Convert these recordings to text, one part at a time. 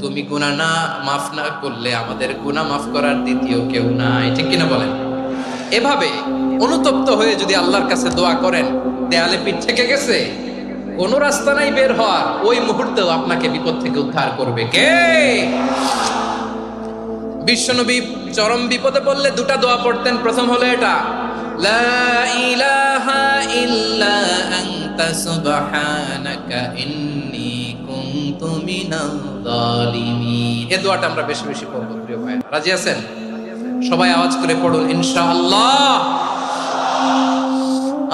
তুমি গুনাহ না, মাফ না করলে আমাদের গুনাহ মাফ করার দ্বিতীয় কেউ নাই। ঠিক কিনা বলেন? এভাবে অনুতপ্ত হয়ে যদি আল্লাহর কাছে দোয়া করেন, দেয়ালে পিঠ থেকে গেছে, কোন রাস্তা নাই বের হওয়ার, ওই মুহূর্তেও আপনাকে বিপদ থেকে উদ্ধার করবে। কে? বিশ্বনবী চরম বিপদে পড়লে দুটা দোয়া পড়তেন। প্রথম হলো এটা, লা ইলাহা ইল্লা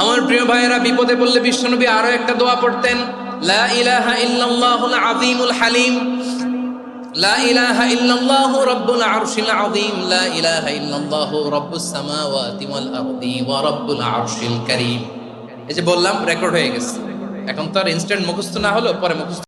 আমরা প্রিয় ভাইয়েরা। বিপদে পড়লে বিশ্বনবী আরও একটা দোয়া পড়তেন, লা ইলাহা ইল্লাল্লাহুল আযীমুল হালিম। লা ইলাহা ইল্লাল্লাহু রাব্বুল আরশিল লা ইলাহা ইল্লাল্লাহু রাব্বুস সামাওয়াতি আরশিল এই যে বললাম রেকর্ড হয়ে গেছে। এখন তো আর ইনস্ট্যান্ট মুখস্থ না হলো পরে মুখস্থ